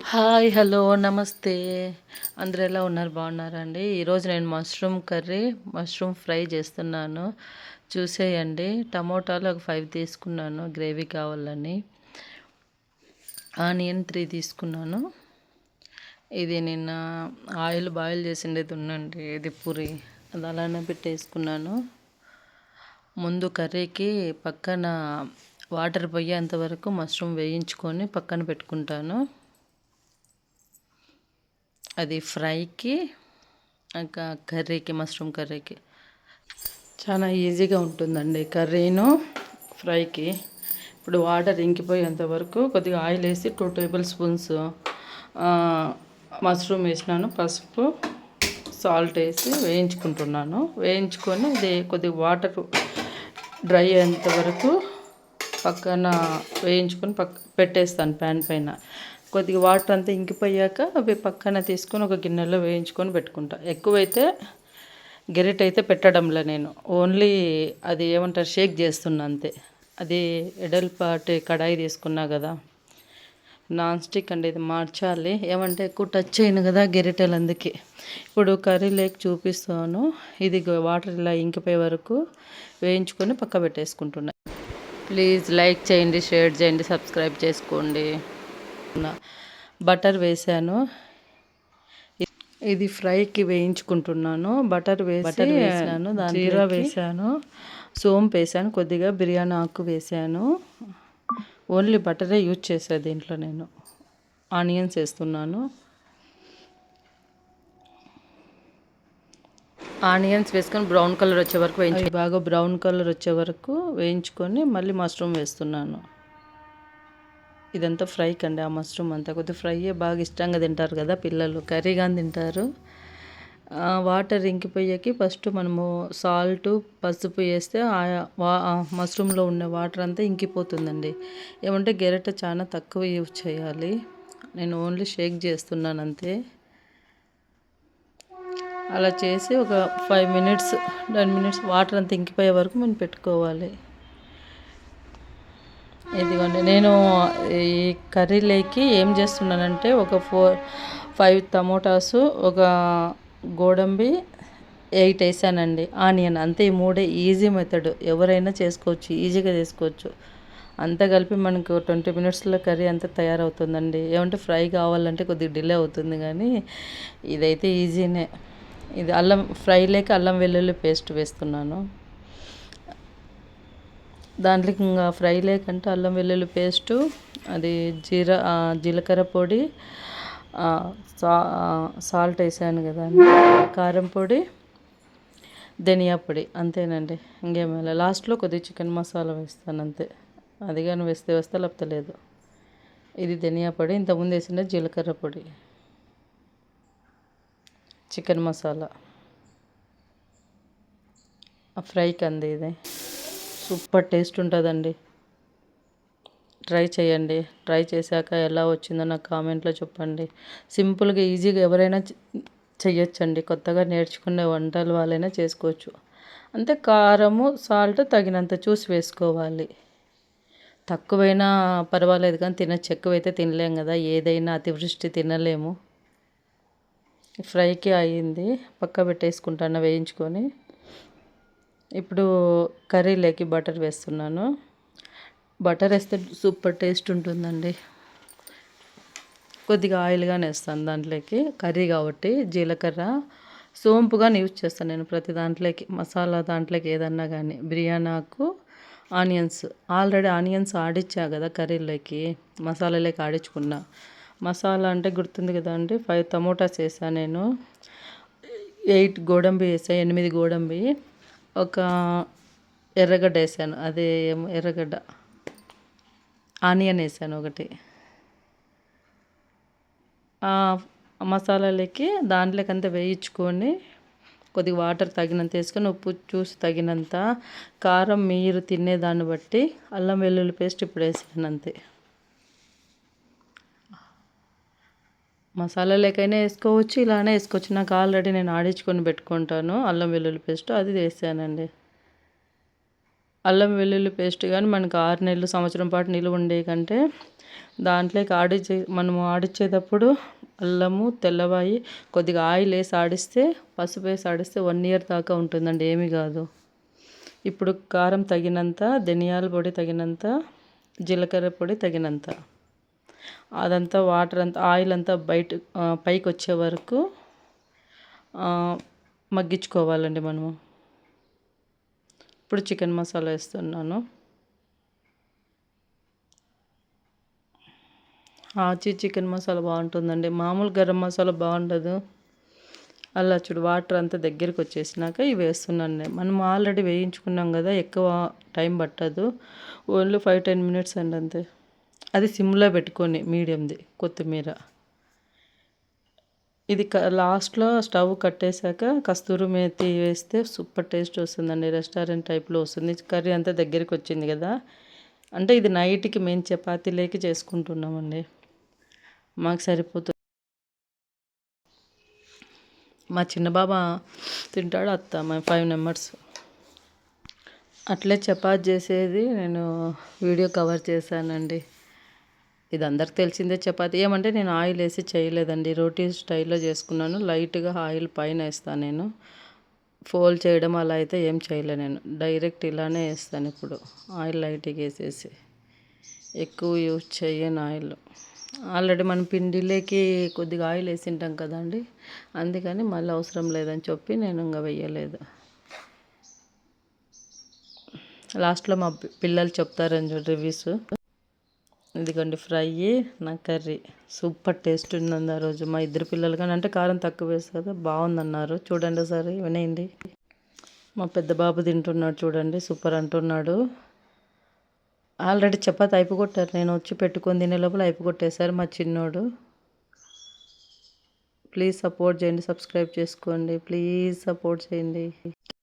Hi hello నమస్తే. అందరూ ఎలా ఉన్నారు? బాగున్నారా అండి ఈరోజు నేను మష్రూమ్ కర్రీ మష్రూమ్ ఫ్రై చేస్తున్నాను. చూసేయండి. టమోటాలు ఒక ఫైవ్ తీసుకున్నాను గ్రేవీ కావాలని. ఆనియన్ త్రీ తీసుకున్నాను. ఇది నిన్న ఆయిల్ బాయిల్ చేసిండేది ఉండండి ఇది పూరి. అది అలానే పెట్టేసుకున్నాను. ముందు కర్రీకి పక్కన వాటర్ పోయేంతవరకు మష్రూమ్ వేయించుకొని పక్కన పెట్టుకుంటాను. అది ఫ్రైకి ఇంకా కర్రీకి మష్రూమ్ కర్రీకి. చాలా ఈజీగా ఉంటుందండి కర్రీను ఫ్రైకి. ఇప్పుడు వాటర్ ఇంకిపోయేంత వరకు కొద్దిగా ఆయిల్ వేసి టూ టేబుల్ స్పూన్స్ మష్రూమ్ వేసినాను పసుపు సాల్ట్ వేసి వేయించుకుంటున్నాను. వేయించుకొని ఇది కొద్దిగా వాటర్ డ్రై అయ్యేంత వరకు పక్కన వేయించుకొని పక్క పెట్టేస్తాను ప్యాన్ పైన. కొద్దిగా వాటర్ అంతా ఇంకిపోయాక అవి పక్కన తీసుకొని ఒక గిన్నెలో వేయించుకొని పెట్టుకుంటా. ఎక్కువైతే గెరిట్ అయితే పెట్టడంలో నేను. ఓన్లీ అది ఏమంటారు షేక్ చేస్తున్నా అంతే. అది ఎడల్పాటి కడాయి తీసుకున్నా కదా నాన్ స్టిక్ అండి ఇది మార్చాలి. ఏమంటే ఎక్కువ టచ్ అయింది కదా గెరిటెలు అందుకే. ఇప్పుడు కర్రీ లేక్ చూపిస్తాను. ఇది వాటర్ ఇలా ఇంకిపోయే వరకు వేయించుకొని పక్క పెట్టేసుకుంటున్నాను ప్లీజ్ లైక్ చేయండి షేర్ చేయండి సబ్స్క్రైబ్ చేసుకోండి. బటర్ వేసాను. ఇది ఫ్రైకి వేయించుకుంటున్నాను. బటర్ వేసి బటర్ వేసాను జీరా వేసాను. సోంపు వేసాను కొద్దిగా బిర్యానీ ఆకు వేసాను. ఓన్లీ బటరే యూజ్ చేసాను దీంట్లో నేను. ఆనియన్స్ వేస్తున్నాను. ఆనియన్స్ వేసుకొని బ్రౌన్ కలర్ వచ్చే వరకు వేయించి బాగా బ్రౌన్ కలర్ వచ్చే వరకు వేయించుకొని మళ్ళీ మష్రూమ్ వేస్తున్నాను. ఇదంతా ఫ్రై కండి ఆ మష్రూమ్ అంతా. కొద్దిగా ఫ్రై బాగా ఇష్టంగా తింటారు కదా పిల్లలు కర్రీ కానీ తింటారు వాటర్ ఇంకిపోయాకి ఫస్ట్ మనము సాల్ట్ పసుపు వేస్తే ఆ మష్రూమ్లో ఉన్న వాటర్ అంతా ఇంకిపోతుందండి. ఏమంటే గెరట చాలా తక్కువ యూజ్ చేయాలి. నేను ఓన్లీ షేక్ చేస్తున్నాను అంతే. అలా చేసి ఒక five minutes ten minutes water అంతా ఇంకిపోయే వరకు మనం పెట్టుకోవాలి. ఇదిగోండి నేను ఈ కర్రీలోకి ఏం చేస్తున్నానంటే ఒక ఫోర్ ఫైవ్ టమోటాస్ ఒక గోడంబి ఎయిట్ వేసానండి. ఆనియన్ అంతే ఈ మూడే ఈజీ మెథడ్. ఎవరైనా చేసుకోవచ్చు ఈజీగా చేసుకోవచ్చు. అంతా కలిపి మనకు ట్వంటీ మినిట్స్లో కర్రీ అంతా తయారవుతుందండి. ఏమంటే ఫ్రై కావాలంటే కొద్దిగా డిలే అవుతుంది కానీ ఇదైతే ఈజీనే. ఇది అల్లం ఫ్రై లేక అల్లం వెల్లుల్లి పేస్ట్ వేస్తున్నాను. దాంట్లోకి ఇంకా ఫ్రై లేకంటే అల్లం వెల్లుల్లి పేస్టు అది జీరా జీలకర్ర పొడి సా సాల్ట్ వేసాను కదా. కారం పొడి ధనియా పొడి అంతేనండి. ఇంకేమైనా లాస్ట్లో కొద్దిగా చికెన్ మసాలా వేస్తాను అంతే. అది కానీ వేస్తే వేస్తే లేకపోతే లేదు. ఇది ధనియా పొడి ఇంతకుముందు వేసిన జీలకర్ర పొడి. చికెన్ మసాలా. ఫ్రైకి అంది ఇది. సూపర్ టేస్ట్ ఉంటుందండి. ట్రై చేయండి. ట్రై చేశాక ఎలా వచ్చిందో నాకు కామెంట్లో చెప్పండి. సింపుల్గా ఈజీగా ఎవరైనా చెయ్యొచ్చండి. కొత్తగా నేర్చుకునే వంటలు వాళ్ళైనా చేసుకోవచ్చు. అంతే కారము సాల్ట్ తగినంత చూసి వేసుకోవాలి. తక్కువైనా పర్వాలేదు కానీ తినచ్చు ఎక్కువైతే తినలేం కదా. ఏదైనా అతివృష్టి తినలేము. ఫ్రైకి అయింది. పక్క పెట్టేసుకుంటాను వేయించుకొని. ఇప్పుడు కర్రీలోకి బటర్ వేస్తున్నాను. బటర్ వేస్తే సూపర్ టేస్ట్ ఉంటుందండి. కొద్దిగా ఆయిల్గానే వేస్తాను దాంట్లోకి. కర్రీ కాబట్టి జీలకర్ర. సోంపుగానే యూజ్ చేస్తాను నేను ప్రతి దాంట్లోకి. మసాలా దాంట్లోకి ఏదన్నా కానీ. బిర్యానాకు ఆనియన్స్. ఆల్రెడీ ఆనియన్స్ ఆడిచ్చా కదా కర్రీలోకి. మసాలాలోకి ఆడించుకున్నా. మసాలా అంటే గుర్తుంది కదా అండి? ఫైవ్ టమోటాస్ వేసాను నేను. ఎయిట్ గోడంబి వేసా ఎనిమిది గోడంబి. ఒక ఎర్రగడ్డ వేసాను. అదే ఎర్రగడ్డ. ఆనియన్ వేసాను ఒకటి. మసాలాలకి దాంట్లోకి అంతా వేయించుకొని కొద్దిగా వాటర్ తగినంత వేసుకొని ఉప్పు చూసి తగినంత కారం మీరు తినేదాన్ని బట్టి అల్లం వెల్లుల్లి పేస్ట్ ఇప్పుడు వేసాను అంతే. మసాలా లేకైనా వేసుకోవచ్చు ఇలానే వేసుకోవచ్చు. నాకు ఆల్రెడీ నేను ఆడించుకొని పెట్టుకుంటాను. అల్లం వెల్లుల్లి పేస్ట్ అది వేసానండి. అల్లం వెల్లుల్లి పేస్ట్ కానీ మనకు ఆరు నెలలు సంవత్సరం పాటు నిలువ ఉండే కంటే దాంట్లోకి ఆడిచ్చే మనము ఆడిచ్చేటప్పుడు అల్లము తెల్లవాయి కొద్దిగా ఆయిల్ వేసి ఆడిస్తే పసుపు వేసి ఆడిస్తే వన్ ఇయర్ దాకా ఉంటుందండి ఏమీ కాదు. ఇప్పుడు కారం తగినంత ధనియాల పొడి తగినంత జీలకర్ర పొడి తగినంత. అదంతా వాటర్ అంతా ఆయిల్ అంతా బయట పైకి వచ్చే వరకు మగ్గించుకోవాలండి మనము. ఇప్పుడు చికెన్ మసాలా వేస్తున్నాను. ఆచి చికెన్ మసాలా బాగుంటుందండి. మామూలు గరం మసాలా బాగుండదు. అలా చూడు వాటర్ అంతా దగ్గరికి వచ్చేసినాక ఇవి వేస్తున్నాను మనం ఆల్రెడీ వేయించుకున్నాం కదా ఎక్కువ టైం పట్టదు. ఓన్లీ ఫైవ్ టెన్ మినిట్స్ అండి అంతే. అది సిమ్లో పెట్టుకొని మీడియంది కొత్తిమీర. ఇది క లాస్ట్లో స్టవ్ కట్టేశాక కస్తూరి మేతి వేస్తే సూపర్ టేస్ట్ వస్తుందండి రెస్టారెంట్ టైప్లో వస్తుంది. కర్రీ అంతా దగ్గరికి వచ్చింది కదా. అంటే ఇది నైట్కి మేము చపాతీలేకి చేసుకుంటున్నామండి. మాకు సరిపోతుంది మా చిన్న బాబా తింటాడు అత్త మా ఫైవ్ మెంబర్స్. అట్లే చపాతి చేసేది నేను వీడియో కవర్ చేశానండి. ఇది అందరికి తెలిసిందే చపాతి. ఏమంటే నేను ఆయిల్ వేసి చేయలేదండి. రోటీ స్టైల్లో చేసుకున్నాను. లైట్గా ఆయిల్ పైన వేస్తాను నేను. ఫోల్డ్ చేయడం అలా అయితే ఏం చేయలే నేను. డైరెక్ట్ ఇలానే వేస్తాను ఇప్పుడు. ఆయిల్ లైట్గా వేసేసి. ఎక్కువ యూజ్ చేయను ఆయిల్. ఆల్రెడీ మన పిండిలోకి కొద్దిగా ఆయిల్ వేసింటాం కదండి. అందుకని మళ్ళీ అవసరం లేదని చెప్పి నేను ఇంకా వెయ్యలేదు లాస్ట్లో మా పిల్లలు చెప్తారని చూడండి రివ్యూస్. ఇదిగోండి ఫ్రై నా కర్రీ. సూపర్ టేస్ట్ ఉందండి ఆ రోజు. మా ఇద్దరు పిల్లలు కానీ అంటే కారం తక్కువ వేసి కదా బాగుందన్నారు. చూడండి సరే వినేయండి మా పెద్ద బాబు తింటున్నాడు చూడండి సూపర్ అంటున్నాడు. ఆల్రెడీ చపాతి అయిపోగొట్టారు. నేను వచ్చి పెట్టుకొని తినే లోపల అయిపోగొట్టేశారు మా చిన్నోడు. ప్లీజ్ సపోర్ట్ చేయండి సబ్స్క్రైబ్ చేసుకోండి. ప్లీజ్ సపోర్ట్ చేయండి.